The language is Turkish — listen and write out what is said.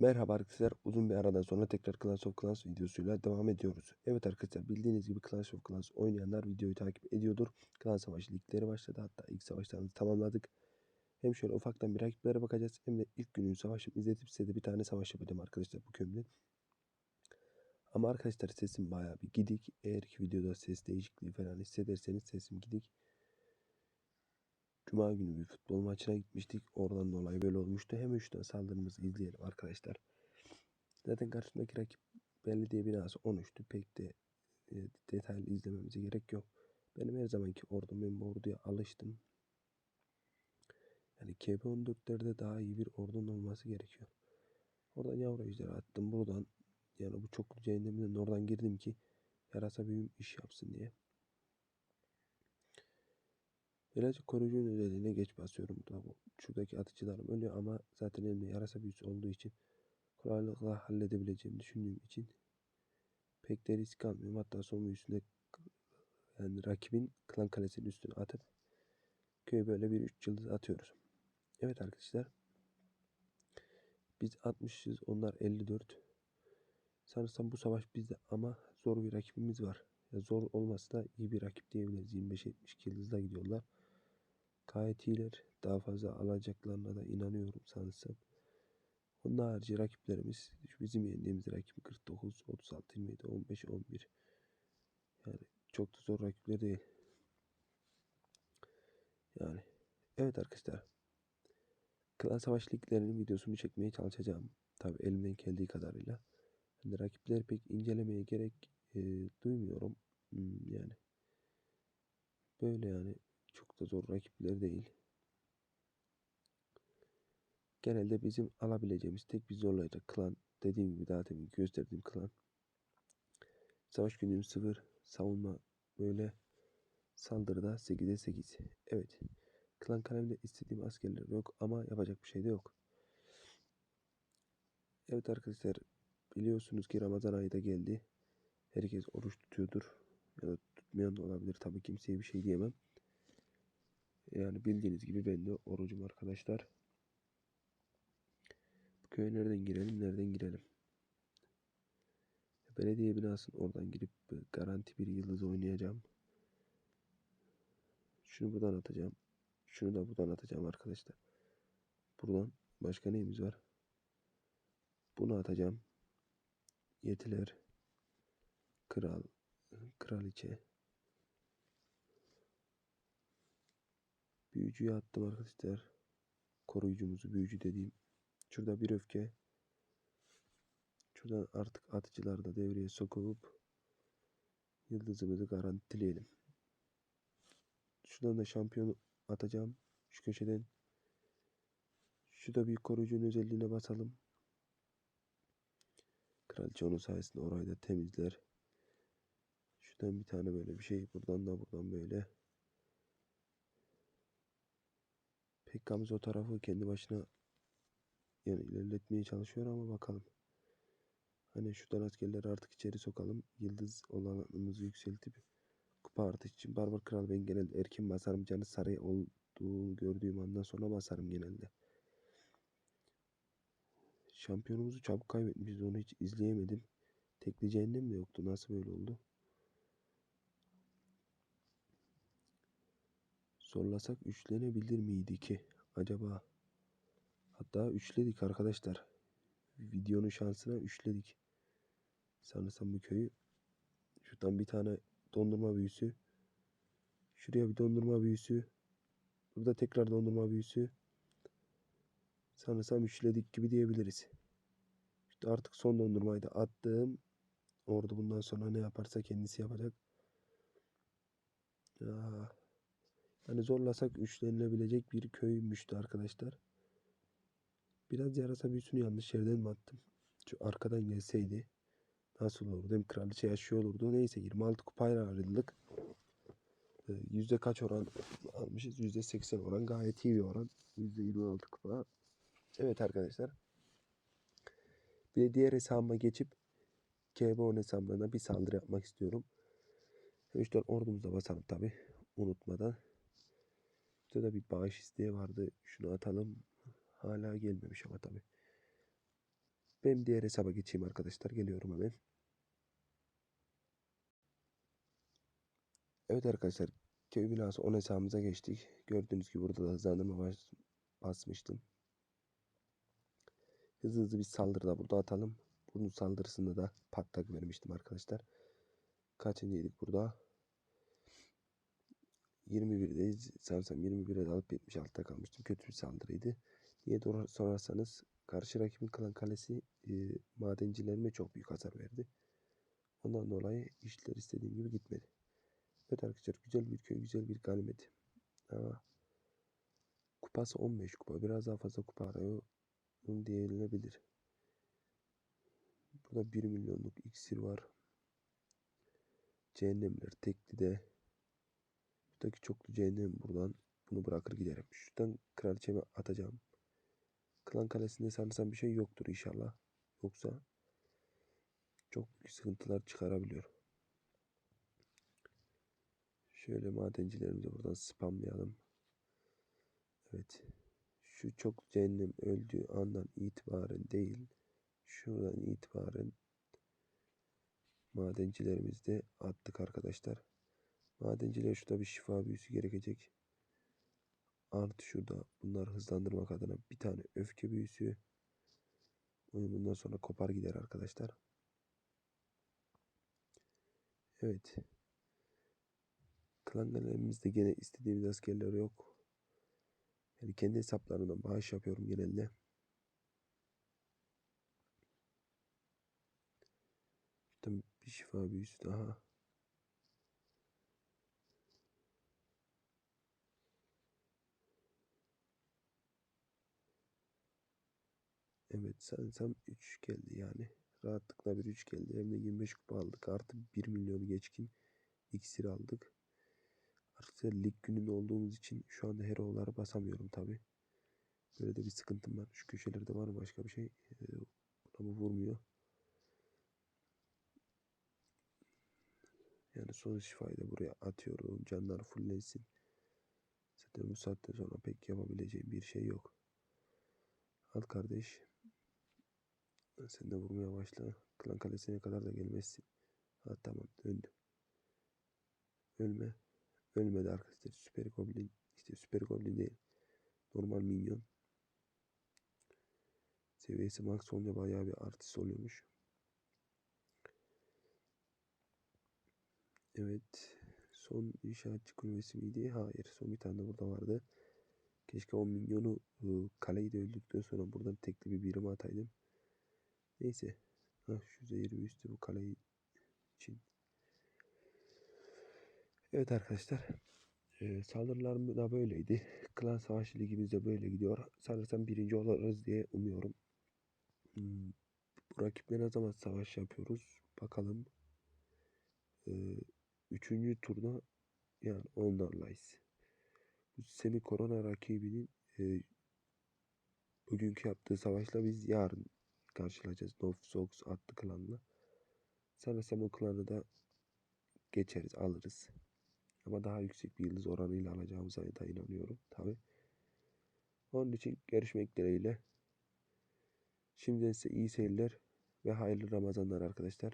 Merhaba arkadaşlar. Uzun bir aradan sonra tekrar Clash of Clans videosuyla devam ediyoruz. Evet arkadaşlar bildiğiniz gibi Clash of Clans oynayanlar videoyu takip ediyordur. Klan savaşı ligleri başladı. Hatta ilk savaşlarımızı tamamladık. Hem şöyle ufaktan bir rakiplere bakacağız. Hem de ilk günün savaşını izletip size de bir tane savaş yapacağım arkadaşlar bu kömle. Ama arkadaşlar sesim bayağı bir gidik. Eğer ki videoda ses değişikliği falan hissederseniz sesim gidik. Cuma günü bir futbol maçına gitmiştik. Oradan dolayı böyle olmuştu. Hemen şuradan saldırımızı izleyelim arkadaşlar. Zaten karşımdaki rakip belli diye binası 13'tü. Pek de e, detaylı izlememize gerek yok. Benim her zamanki ordum ben bu orduya alıştım. Yani KB14'lerde daha iyi bir ordunun olması gerekiyor. Oradan yavru ejderi attım. Buradan yani bu çoklu cehennemden oradan girdim ki yarasa büyüm iş yapsın diye. Birazcık koruyucunun özelliğine geç basıyorum. Bu. Şuradaki atıcılarım ölüyor ama zaten elimde yarasa büyüsü olduğu için kolaylıkla halledebileceğimi düşündüğüm için pek de risk almıyorum. Hatta son büyüsünde yani rakibin klan kalesinin üstüne atıp köye böyle bir 3 yıldız atıyoruz. Evet arkadaşlar. Biz 60'ız onlar 54. Sanırsam bu savaş bizde ama zor bir rakibimiz var. Ya zor olmasa da iyi bir rakip diyebiliriz. 25-72 yıldızla gidiyorlar. Gayet iyiler. Daha fazla alacaklarına da inanıyorum sanırsam. Onun harici rakiplerimiz bizim yendiğimiz rakip 49, 36, 27, 15, 11. Yani çok da zor rakipler değil. Yani evet arkadaşlar. Klan Savaş liglerinin videosunu çekmeye çalışacağım. Tabi elimden geldiği kadarıyla. Yani rakipleri pek incelemeye gerek e, duymuyorum. Hmm, yani böyle yani çok da zor rakipler değil. Genelde bizim alabileceğimiz tek bir zorlayacak klan dediğim gibi daha demin gösterdiğim klan. Savaş günlüğüm 0, savunma böyle saldırıda 8'e 8. Evet. Klan kalemde istediğim askerler yok ama yapacak bir şey de yok. Evet arkadaşlar biliyorsunuz ki Ramazan ayı da geldi. Herkes oruç tutuyordur. Ya da tutmayan da olabilir. Tabii kimseye bir şey diyemem. Yani bildiğiniz gibi ben de orucum arkadaşlar. Bu köye nereden girelim? Nereden girelim? Belediye binasının oradan girip garanti bir yıldız oynayacağım. Şunu buradan atacağım. Şunu da buradan atacağım arkadaşlar. Buradan başka neyimiz var? Bunu atacağım. Yetiler. Kral. Kraliçe. Büyücüyü attım arkadaşlar. Koruyucumuzu büyücü dediğim. Şurada bir öfke. Şuradan artık atıcılar da devreye sokup yıldızımızı garantileyelim. Şuradan da şampiyonu atacağım. Şu köşeden. Şu da bir koruyucunun özelliğine basalım. Kraliçe onun sayesinde orayı da temizler. Şuradan bir tane böyle bir şey. Buradan da buradan böyle. Pekkamız o tarafı kendi başına yani ilerletmeye çalışıyor ama bakalım. Hani şuradan askerleri artık içeri sokalım. Yıldız olanımızı yükseltip kupa artış için Barbar Kral ben genelde erken basarım. Canı sarı olduğunu gördüğüm andan sonra basarım genelde. Şampiyonumuzu çabuk kaybetmişiz. Onu hiç izleyemedim. Tekli cehennem de yoktu. Nasıl böyle oldu? Zorlasak üçlenebilir miydi ki? Acaba? Hatta üçledik arkadaşlar. Videonun şansına üçledik. Sanırsam bu köyü. Şuradan bir tane dondurma büyüsü. Şuraya bir dondurma büyüsü. Burada tekrar dondurma büyüsü. Sanırsam üçledik gibi diyebiliriz. İşte artık son dondurmayı da attım. Orada bundan sonra ne yaparsa kendisi yapacak. Ya. Yani zorlasak üçlenilebilecek bir köymüştü arkadaşlar. Biraz yarasa büyüsünü yanlış yerden mi attım? Şu arkadan gelseydi nasıl olurdu? Hem kraliçe yaşıyor olurdu. Neyse 26 kupayla ayrıldık. Ee, yüzde kaç oran almışız? Yüzde 80 oran. Gayet iyi bir oran. Yüzde 26 kupa. Evet arkadaşlar. Bir de diğer hesabıma geçip KB10 hesabına bir saldırı yapmak istiyorum. Üçten ordumuza basalım tabi. Unutmadan. Burada bir bağış isteği vardı. Şunu atalım. Hala gelmemiş ama tabi. Ben diğer hesaba geçeyim arkadaşlar. Geliyorum hemen. Evet arkadaşlar. Köy binası 10 hesabımıza geçtik. Gördüğünüz gibi burada da hızlandırma bas basmıştım. Hızlı hızlı bir saldırı da burada atalım. Bunun saldırısında da patlak vermiştim arkadaşlar. Kaçıncıydık burada? 21'deyiz. Sanırsam 21'e alıp 76'da kalmıştım. Kötü bir saldırıydı. Niye doğru sorarsanız karşı rakibin klan kalesi e, madencilerime çok büyük hasar verdi. Ondan dolayı işler istediğim gibi gitmedi. Evet arkadaşlar güzel bir köy, güzel bir ganimet. Ama kupası 15 kupa. Biraz daha fazla kupa arıyor. Bunu diyebilir. Burada 1 milyonluk iksir var. Cehennemler tekli de. Şuradaki çoklu cehennem buradan. Bunu bırakır giderim. Şuradan kraliçeme atacağım. Klan kalesinde sanırsam bir şey yoktur inşallah. Yoksa çok büyük sıkıntılar çıkarabiliyor. Şöyle madencilerimizi buradan spamlayalım. Evet. Şu çok cehennem öldüğü andan itibaren değil. Şuradan itibaren madencilerimizi de attık arkadaşlar. Madenciler şurada bir şifa büyüsü gerekecek. Artı şurada bunları hızlandırmak adına bir tane öfke büyüsü. Oyun bundan sonra kopar gider arkadaşlar. Evet. Klan galerimizde gene istediğimiz askerler yok. Yani kendi hesaplarımdan bağış yapıyorum genelde. İşte bir şifa büyüsü daha. Evet sanırsam 3 geldi yani. Rahatlıkla bir 3 geldi. Hem de 25 kupa aldık. Artı 1 milyonu geçkin iksir aldık. Arkadaşlar lig gününde olduğumuz için şu anda hero'ları basamıyorum tabi. Böyle de bir sıkıntım var. Şu köşelerde var mı başka bir şey? Ee, buna bu vurmuyor. Yani son şifayı da buraya atıyorum. Canlar fulllensin. Zaten bu saatten sonra pek yapabileceğim bir şey yok. Al kardeş. Sen de vurmaya başla. Klan kalesine kadar da gelmezsin. Ha tamam döndü. Ölme. Ölmedi arkadaşlar. Süper Goblin. işte Süper Goblin değil. Normal minyon. Seviyesi max olunca bayağı bir artist oluyormuş. Evet. Son inşaatçı kulübesi miydi? Hayır. Son bir tane de burada vardı. Keşke 10 milyonu ıı, kaleyi de öldükten sonra buradan tekli bir birim ataydım. Neyse. Ah şu üstü bu kaleyi için. Evet arkadaşlar. E, saldırılarım da böyleydi. Klan Savaşı Ligimiz de böyle gidiyor. Sanırsam birinci oluruz diye umuyorum. Hmm, bu rakiple ne zaman savaş yapıyoruz? Bakalım. E, üçüncü turda yani onlarlayız. Bu semi korona rakibinin e, bugünkü yaptığı savaşla biz yarın karşılayacağız. North Sox adlı klanla. Sanırsam o klanı da geçeriz, alırız. Ama daha yüksek bir yıldız oranıyla alacağımıza da inanıyorum tabi. Onun için görüşmek dileğiyle. Şimdiden size iyi seyirler ve hayırlı Ramazanlar arkadaşlar.